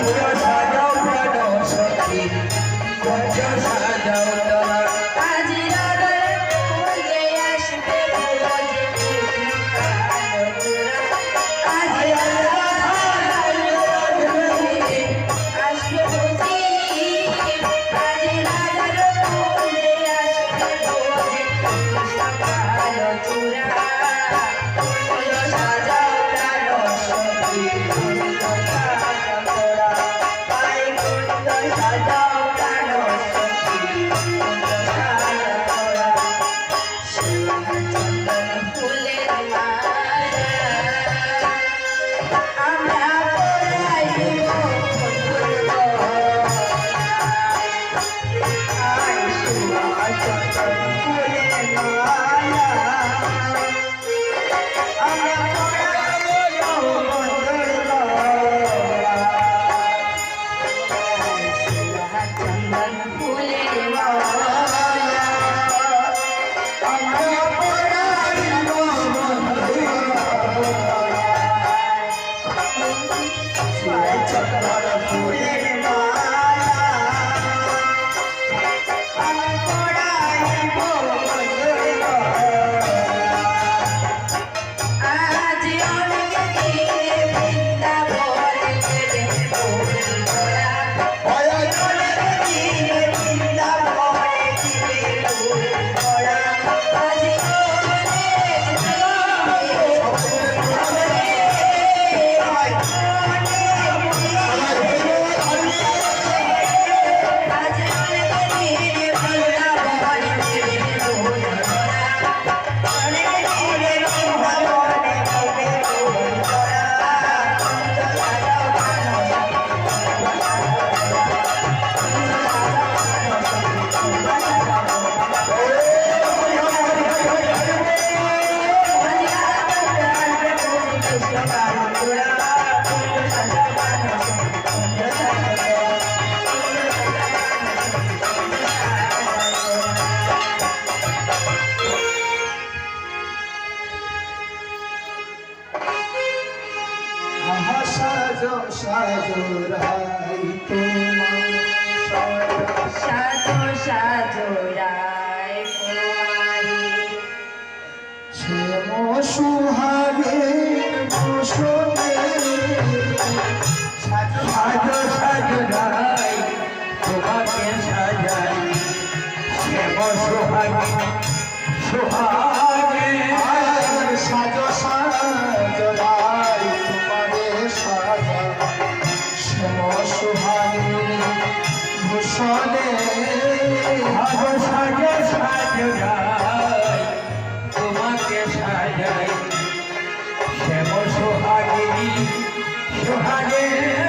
Raja Raja Sakhi Raja Raja জোড়ায় কুয়ারি শ্যাম সুহাগে কুশোকে সাজো সাজাই তোমাকে সাজাই। শ্যাম সুহাগে সুহাগে সাজো সাজাই তোমাকে সাজাই। শ্যাম সুহাগে ভূষণে ভাব সাজে সাজাই তোমাকে সাজাই। শ্যাম সোহাগিনী সোহাগিনী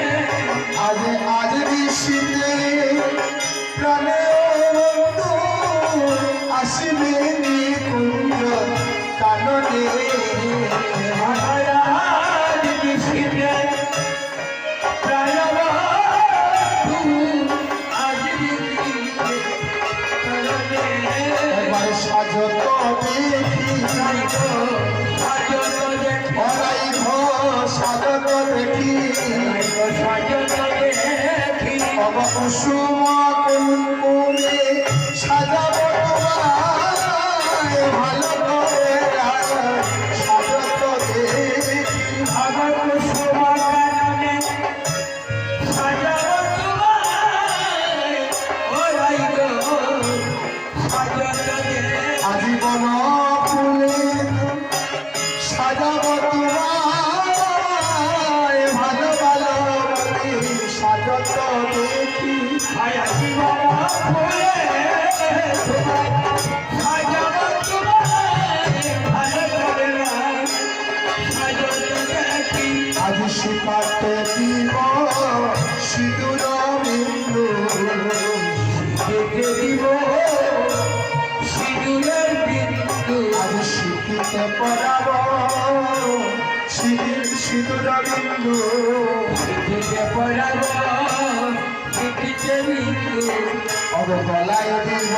অবকলায় দিব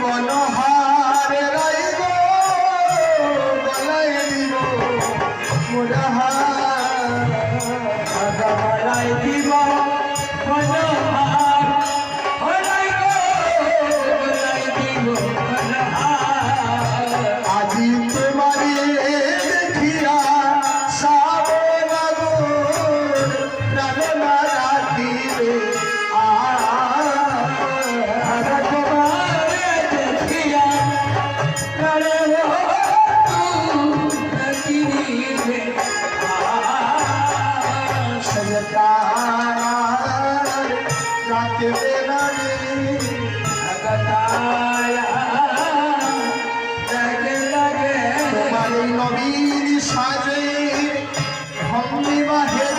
মনোহর সেই নবীন সাজে ভঙ্গিমা হে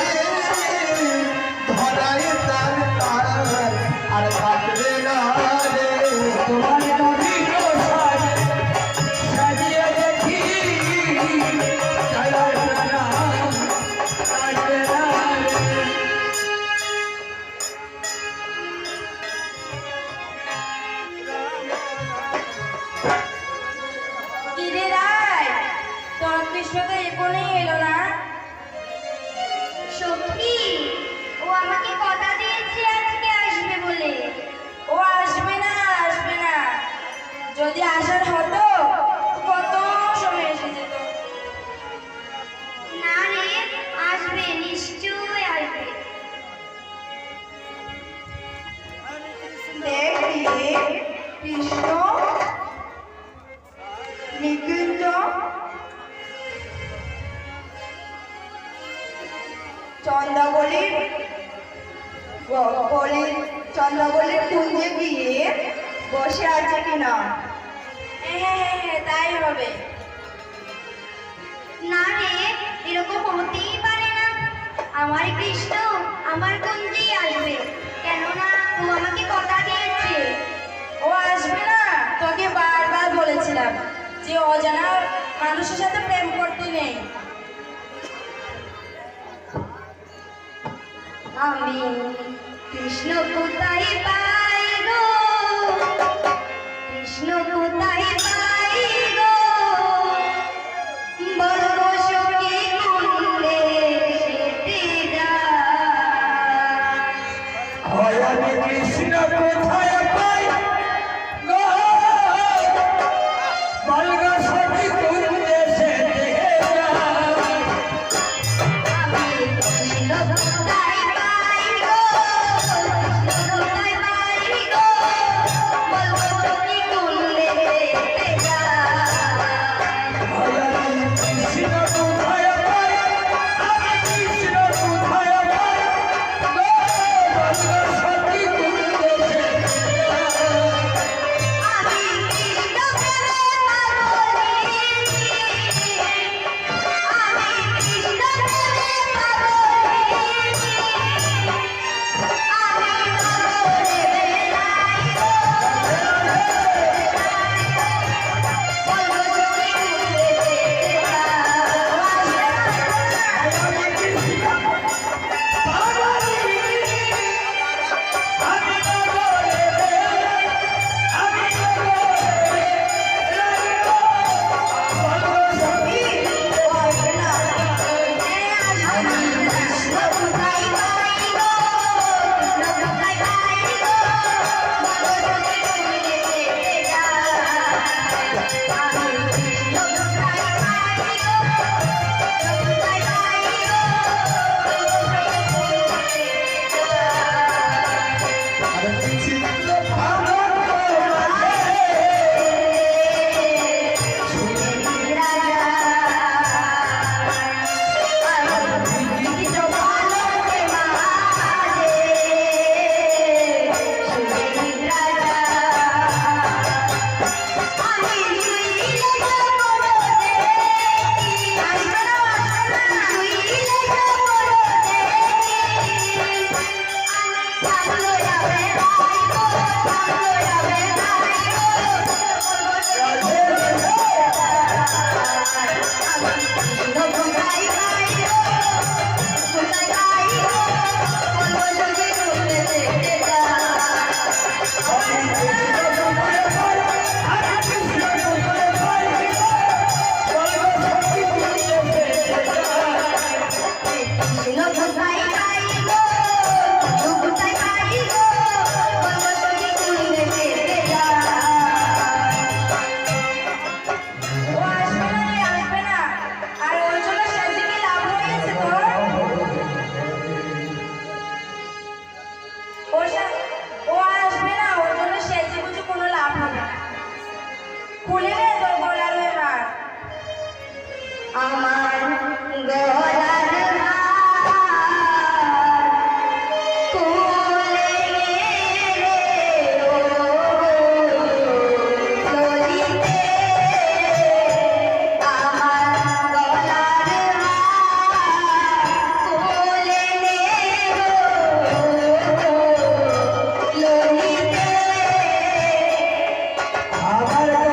হতেই পারে না। আমার কৃষ্ণ আমার গঞ্জেই আসবে। কেননা ও আমাকে কথা দিয়েছে। ও আসবে না তোকে বারবার বলেছিলাম যে অজানা মানুষের সাথে প্রেম করতে নেই। আমি কৃষ্ণ কোথায় পাই গো? কৃষ্ণ কোথায় পাই Thank you. আমার